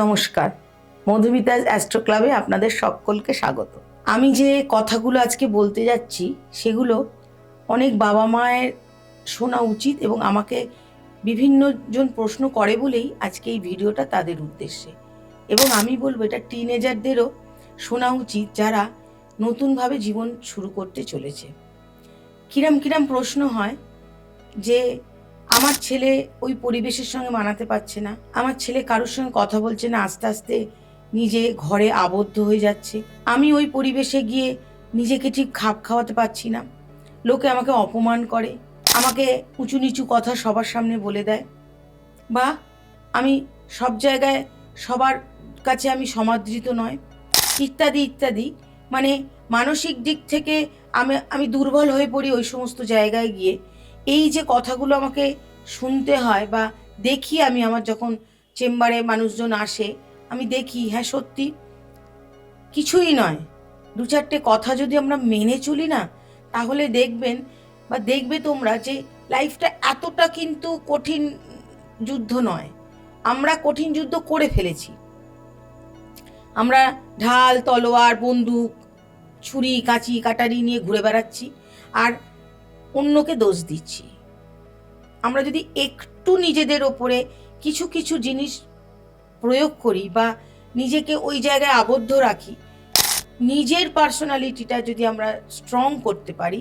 নমস্কার। মধুমিতাজ অ্যাস্ট্রো ক্লাবে আপনাদের সকলকে স্বাগত। আমি যে কথাগুলো আজকে বলতে যাচ্ছি, সেগুলো অনেক বাবা মায়ের শোনা উচিত এবং আমাকে বিভিন্ন জন প্রশ্ন করে বলেই আজকে এই ভিডিওটা তাদের উদ্দেশ্যে। এবং আমি বলব, এটা টিনেজারদেরও শোনা উচিত যারা নতুনভাবে জীবন শুরু করতে চলেছে। কিরাম কিরাম প্রশ্ন হয় যে আমার ছেলে ওই পরিবেশের সঙ্গে মানাতে পারছে না। আমার ছেলে কারোর সঙ্গে কথা বলছে না, আস্তে আস্তে নিজে ঘরে আবদ্ধ হয়ে যাচ্ছে। আমি ওই পরিবেশে গিয়ে নিজেকে ঠিক খাপ খাওয়াতে পারছি না। লোকে আমাকে অপমান করে, আমাকে উঁচু নিচু কথা সবার সামনে বলে দেয়। বা, আমি সব জায়গায় সবার কাছে আমি সমাদৃত নয়। ইত্যাদি ইত্যাদি। মানে মানসিক দিক থেকে আমি আমি দুর্বল হয়ে পড়ি ওই সমস্ত জায়গায় গিয়ে। এই যে কথাগুলো আমাকে শুনতে হয় বা দেখি আমি আমার যখন চেম্বারে মানুষজন আসে, আমি দেখি হ্যাঁ সত্যি কিছুই নয়। দু চারটে কথা যদি আমরা মেনে চলি না, তাহলে দেখবেন বা দেখবে তোমরা যে লাইফটা এতটা কিন্তু কঠিন যুদ্ধ নয়। আমরা কঠিন যুদ্ধ করে ফেলেছি। আমরা ঢাল, তলোয়ার, বন্দুক, ছুরি, কাঁচি, কাটারি নিয়ে ঘুরে বেড়াচ্ছি। আর অন্যকে দোষ দিচ্ছি। আমরা যদি একটু নিজেদের ওপরে কিছু কিছু জিনিস প্রয়োগ করি বা নিজেকে ওই জায়গায় আবদ্ধ রাখি, নিজের পার্সোনালিটিটা যদি আমরা স্ট্রং করতে পারি,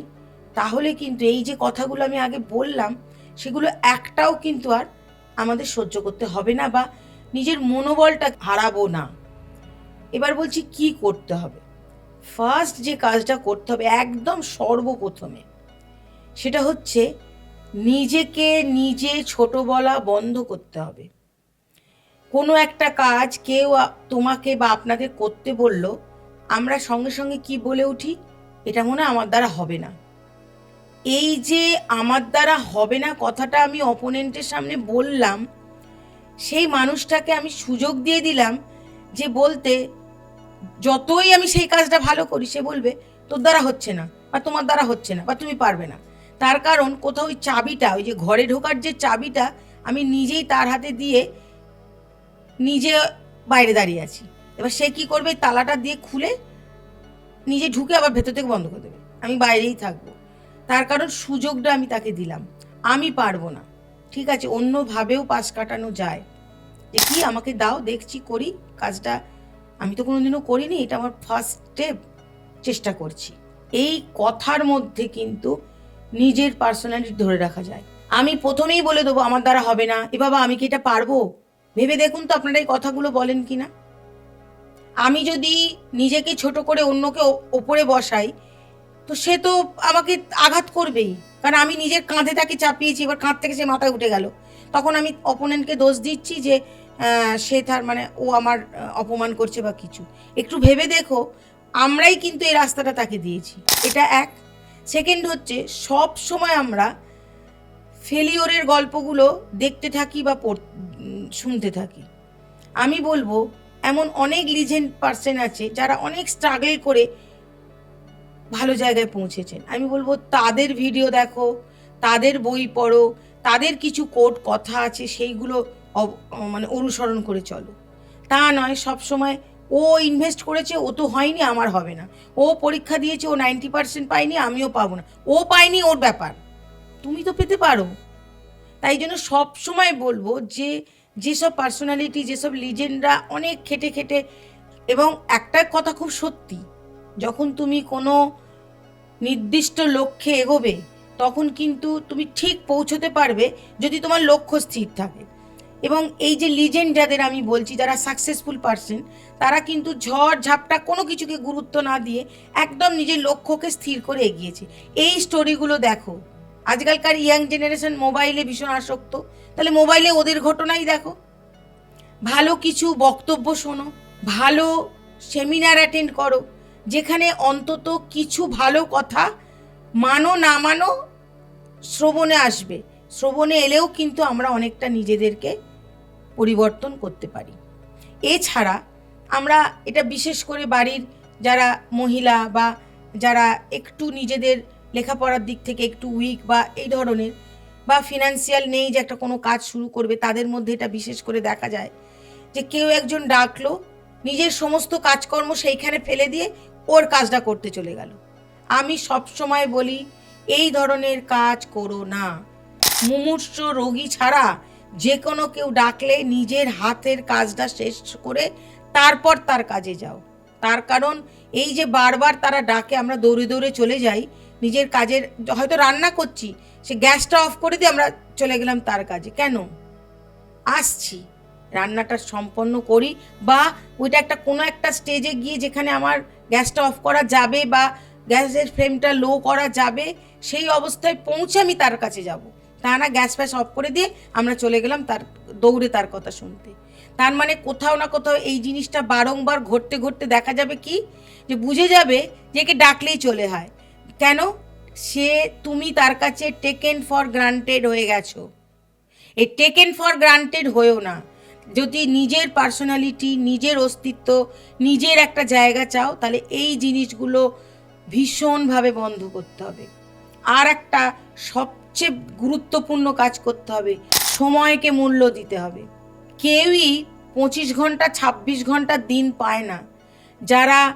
তাহলে কিন্তু এই যে কথাগুলো আমি আগে বললাম, সেগুলো একটাও কিন্তু আর আমাদের সহ্য করতে হবে না বা নিজের মনোবলটা হারাবো না। এবার বলছি কি করতে হবে? ফার্স্ট যে কাজটা করতে হবে, একদম সর্বপ্রথমে সেটা হচ্ছে নিজেকে নিজে ছোট বলা বন্ধ করতে হবে। কোনো একটা কাজ কেউ তোমাকে বা আপনাকে করতে বলল, আমরা সঙ্গে সঙ্গে কি বলে উঠি? এটা মনে আমার দ্বারা হবে না। এই যে আমার দ্বারা হবে না কথাটা আমি অপোনেন্টের সামনে বললাম, সেই মানুষটাকে আমি সুযোগ দিয়ে দিলাম যে বলতে, যতই আমি সেই কাজটা ভালো করি, সে বলবে, তোর দ্বারা হচ্ছে না বা তোমার দ্বারা হচ্ছে না বা তুমি পারবে না। তার কারণ কোথাও ওই চাবিটা, ওই যে ঘরে ঢোকার যে চাবিটা, আমি নিজেই তার হাতে দিয়ে নিজে বাইরে দাঁড়িয়ে আছি। এবার সে কি করবে? তালাটা দিয়ে খুলে নিজে ঢুকে আবার ভেতর থেকে বন্ধ করে দেবে। আমি বাইরেই থাকব। তার কারণ সুযোগটা আমি তাকে দিলাম। আমি পারব না। ঠিক আছে, অন্যভাবেও পাশ কাটানো যায়। দেখি, আমাকে দাও, দেখছি, করি। কাজটা আমি তো কোনোদিনও করিনি, এটা আমার ফার্স্ট স্টেপ চেষ্টা করছি। এই কথার মধ্যে কিন্তু নিজের পার্সোনালিটি ধরে রাখা যায়। আমি প্রথমেই বলে দেবো, আমার দ্বারা হবে না। এ বাবা, আমি কি এটা পারব? ভেবে দেখুন তো আপনারা এই কথাগুলো বলেন কি না? আমি যদি নিজেকে ছোট করে অন্যকে ওপরে বসাই, তো সে তো আমাকে আঘাত করবেই। কারণ আমি নিজের কাঁধে তাকে চাপিয়েছি, এবার কাঁধ থেকে সে মাথায় উঠে গেল। তখন আমি অপোনেন্টকে দোষ দিচ্ছি যে সে তার মানে ও আমার অপমান করছে বা কিছু। একটু ভেবে দেখো, আমরাই কিন্তু এই রাস্তাটা তাকে দিয়েছি। এটা এক। সেকেন্ড হচ্ছে, সব সময় আমরা ফেলিওরের গল্পগুলো দেখতে থাকি বা শুনতে থাকি। আমি বলব, এমন অনেক লিজেন্ড পার্সন আছে যারা অনেক স্ট্রাগল করে ভালো জায়গায় পৌঁছেছেন। আমি বলব, তাদের ভিডিও দেখো, তাদের বই পড়ো, তাদের কিছু কোট কথা আছে, সেইগুলো মানে অনুসরণ করে চলো। তা নয়, সব সময় ও ইনভেস্ট করেছে, ও তো হয়নি, আমার হবে না। ও পরীক্ষা দিয়েছে, ও নাইনটি পার্সেন্ট পায়নি, আমিও পাবো না। ও পায়নি, ওর ব্যাপার। তুমি তো পেতে পারো। তাই জন্য সব সময় বলব যে, যেসব পার্সোনালিটি যেসব লিজেন্ডরা অনেক খেটে খেটে, এবং একটা কথা খুব সত্যি, যখন তুমি কোনো নির্দিষ্ট লক্ষ্যে এগোবে, তখন কিন্তু তুমি ঠিক পৌঁছতে পারবে যদি তোমার লক্ষ্য স্থির থাকে। এবং এই যে লিজেন্ড যাদের আমি বলছি, যারা সাকসেসফুল পার্সন তারা কিন্তু ঝড় ঝাপটা কোনো কিছুকে গুরুত্ব না দিয়ে একদম নিজের লক্ষ্যকে স্থির করে এগিয়েছে। এই স্টোরিগুলো দেখো। আজকালকার ইয়াং জেনারেশন মোবাইলে ভীষণ আসক্ত। তাহলে মোবাইলে ওদের ঘটনাই দেখো। ভালো কিছু বক্তব্য শোনো, ভালো সেমিনার অ্যাটেন্ড করো, যেখানে অন্তত কিছু ভালো কথা মানো না মানো শ্রবণে আসবে। শ্রবণে এলেও কিন্তু আমরা অনেকটা নিজেদেরকে পরিবর্তন করতে পারি। এছাড়া আমরা এটা বিশেষ করে বাড়ির যারা মহিলা বা যারা একটু নিজেদের লেখাপড়ার দিক থেকে একটু উইক বা এই ধরনের বা ফিনান্সিয়াল নেই যে একটা কোনো কাজ শুরু করবে, তাদের মধ্যে এটা বিশেষ করে দেখা যায় যে কেউ একজন ডাকলো, নিজের সমস্ত কাজকর্ম সেইখানে ফেলে দিয়ে ওর কাজটা করতে চলে গেল। আমি সব সময় বলি, এই ধরনের কাজ করো না। মুমূর্ষ রোগী ছাড়া যে কোনো কেউ ডাকলে নিজের হাতের কাজটা শেষ করে তারপর তার কাজে যাও। তার কারণ এই যে বারবার তারা ডাকে, আমরা দৌড়ে দৌড়ে চলে যাই, নিজের কাজের হয়তো রান্না করছি, সে গ্যাসটা অফ করে দিয়ে আমরা চলে গেলাম তার কাজে। কেন? আসছি, রান্নাটা সম্পন্ন করি বা ওইটা একটা কোনো একটা স্টেজে গিয়ে যেখানে আমার গ্যাসটা অফ করা যাবে বা গ্যাসের ফ্লেমটা লো করা যাবে, সেই অবস্থায় পৌঁছে আমি তার কাছে যাব। তা না, গ্যাস ফ্যাস অফ করে দিয়ে আমরা চলে গেলাম তার, দৌড়ে তার কথা শুনতে। তার মানে কোথাও না কোথাও এই জিনিসটা বারংবার ঘটতে ঘটতে দেখা যাবে কি? যে বুঝে যাবে যে একে ডাকলেই চলে হয়। কেন? সে, তুমি তার কাছে টেকেন ফর গ্রান্টেড হয়ে গেছো। এই টেকেন ফর গ্রান্টেড হয়েও না। যদি নিজের পার্সোনালিটি নিজের অস্তিত্ব, নিজের একটা জায়গা চাও, তাহলে এই জিনিসগুলো ভীষণভাবে বন্ধ করতে হবে। আর একটা সবচেয়ে গুরুত্বপূর্ণ কাজ করতে হবে। সময়কে মূল্য দিতে হবে। কেউই পঁচিশ ঘণ্টা, ছাব্বিশ ঘণ্টা দিন পায় না। যারা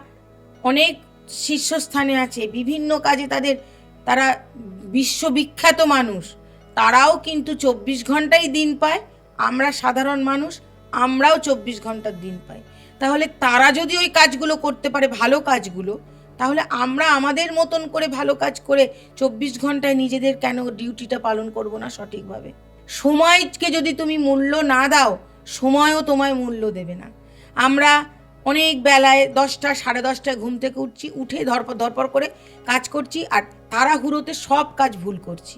অনেক শীর্ষস্থানে আছে, বিভিন্ন কাজে তাদের, তারা বিশ্ববিখ্যাত মানুষ, তারাও কিন্তু চব্বিশ ঘন্টাই দিন পায়। আমরা সাধারণ মানুষ, আমরাও চব্বিশ ঘণ্টার দিন পাই। তাহলে তারা যদি ওই কাজগুলো করতে পারে, ভালো কাজগুলো তাহলে আমরা আমাদের মতন করে ভালো কাজ করে চব্বিশ ঘন্টায় নিজেদের কেন ডিউটিটা পালন করব না সঠিকভাবে? সময়কে যদি তুমি মূল্য না দাও, সময়ও তোমায় মূল্য দেবে না। আমরা অনেক বেলায় দশটা, সাড়ে দশটায় ঘুম থেকে উঠছি, উঠে ধরপর ধরপর করে কাজ করছি আর তাড়াহুড়োতে সব কাজ ভুল করছি।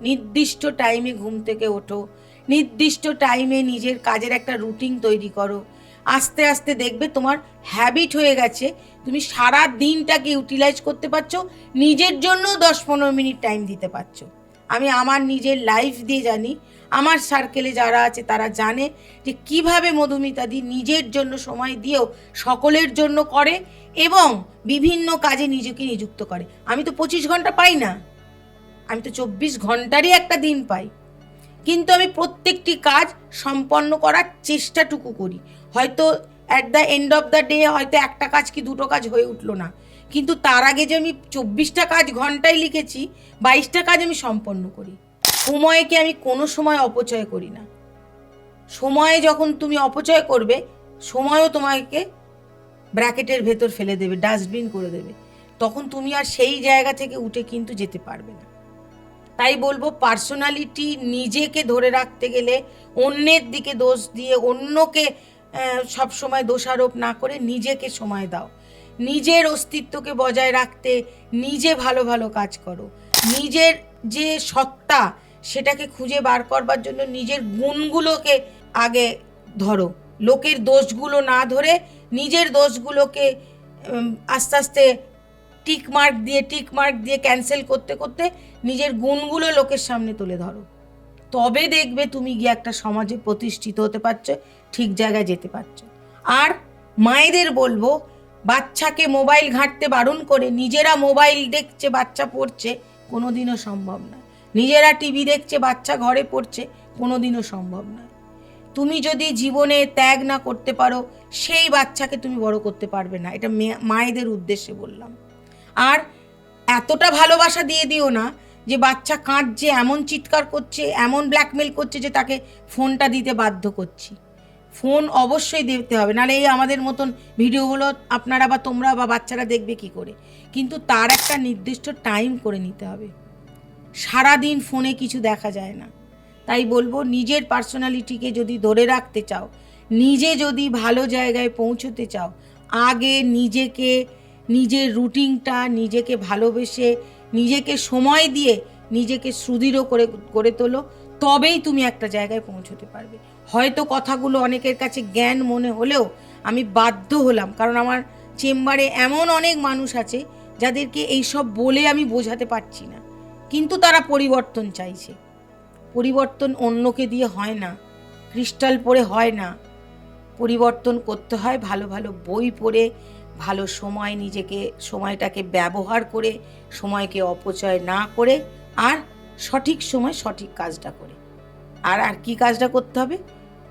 নির্দিষ্ট টাইমে ঘুম থেকে ওঠো, নির্দিষ্ট টাইমে নিজের কাজের একটা রুটিন তৈরি করো আস্তে আস্তে দেখবে তোমার হ্যাবিট হয়ে গেছে। তুমি সারা দিনটাকে ইউটিলাইজ করতে পারছ, নিজের জন্য দশ পনেরো মিনিট টাইম দিতে পারছ। আমি আমার নিজের লাইফ দিয়ে জানি, আমার সার্কেলে যারা আছে তারা জানে যে কীভাবে মধুমিতাদি নিজের জন্য সময় দিয়েও সকলের জন্য করে এবং বিভিন্ন কাজে নিজেকে নিযুক্ত করে। আমি তো পঁচিশ ঘণ্টা পাই না। আমি তো চব্বিশ ঘন্টারই একটা দিন পাই। কিন্তু আমি প্রত্যেকটি কাজ সম্পন্ন করার চেষ্টাটুকু করি। হয়তো at the end of the day হয়তো একটা কাজ কি দুটো কাজ হয়ে উঠল না। কিন্তু তার আগে যে আমি চব্বিশটা কাজ ঘন্টায় লিখেছি, বাইশটা কাজ আমি সম্পন্ন করি। সময়কে আমি কোনো সময় অপচয় করি না। সময়ে যখন তুমি অপচয় করবে, সময়ও তোমাকে ব্র্যাকেটের ভেতর ফেলে দেবে, ডাস্টবিন করে দেবে। তখন তুমি আর সেই জায়গা থেকে উঠে কিন্তু যেতে পারবে না। তাই বলব পার্সোনালিটি নিজেকে ধরে রাখতে গেলে অন্যের দিকে দোষ দিয়ে অন্যকে সব সময় দোষারোপ না করে নিজেকে সময় দাও। নিজের অস্তিত্বকে বজায় রাখতে নিজে ভালো ভালো কাজ করো। নিজের যে সত্তা, সেটাকে খুঁজে বার করবার জন্য নিজের গুণগুলোকে আগে ধরো। লোকের দোষগুলো না ধরে নিজের দোষগুলোকে আস্তে আস্তে টিক মার্ক দিয়ে, টিক মার্ক দিয়ে ক্যান্সেল করতে করতে নিজের গুণগুলো লোকের সামনে তুলে ধরো। তবে দেখবে তুমি গিয়ে একটা সমাজে প্রতিষ্ঠিত হতে পারছ। ঠিক জায়গায় যেতে পারছ। আর মায়েদের বলব, বাচ্চাকে মোবাইল ঘাঁটতে বারণ করে নিজেরা মোবাইল দেখছে, বাচ্চা পড়ছে, কোনোদিনও সম্ভব না নিজেরা টিভি দেখছে, বাচ্চা ঘরে পড়ছে, কোনোদিনও সম্ভব নয়। তুমি যদি জীবনে ত্যাগ না করতে পারো, সেই বাচ্চাকে তুমি বড় করতে পারবে না। এটা মায়েদের উদ্দেশ্যে বললাম। আর এতটা ভালোবাসা দিয়ে দিও না যে বাচ্চা কাঁদছে, এমন চিৎকার করছে, এমন ব্ল্যাকমেল করছে যে তাকে ফোনটা দিতে বাধ্য করছি। ফোন অবশ্যই দিতে হবে। নাহলে এই আমাদের মতন ভিডিওগুলো আপনারা বা তোমরা বা বাচ্চারা দেখবে কি করে? কিন্তু তার একটা নির্দিষ্ট টাইম করে নিতে হবে। সারাদিন ফোনে কিছু দেখা যায় না। তাই বলব, নিজের পার্সোনালিটিকে যদি ধরে রাখতে চাও, নিজে যদি ভালো জায়গায় পৌঁছতে চাও, আগে নিজেকে, নিজের রুটিনটা নিজেকে ভালোবেসে, নিজেকে সময় দিয়ে নিজেকে সুদৃঢ় করে করে তোলো, তবেই তুমি একটা জায়গায় পৌঁছতে পারবে। হয়তো কথাগুলো অনেকের কাছে জ্ঞান মনে হলেও আমি বাধ্য হলাম। কারণ আমার চেম্বারে এমন অনেক মানুষ আছে যাদেরকে এইসব বলে আমি বোঝাতে পারছি না। কিন্তু তারা পরিবর্তন চাইছে। পরিবর্তন অন্যকে দিয়ে হয় না। ক্রিস্টাল পড়ে হয় না। পরিবর্তন করতে হয় ভালো ভালো বই পড়ে, ভালো সময় নিজেকে, সময়টাকে ব্যবহার করে, সময়কে অপচয় না করে, আর সঠিক সময় সঠিক কাজটা করে। আর আর কি কাজটা করতে হবে?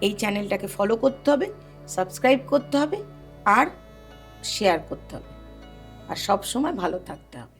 এই চ্যানেলটাকে ফলো করতে হবে সাবস্ক্রাইব করতে হবে আর শেয়ার করতে হবে। আর সব সময় ভালো থাকতে হবে।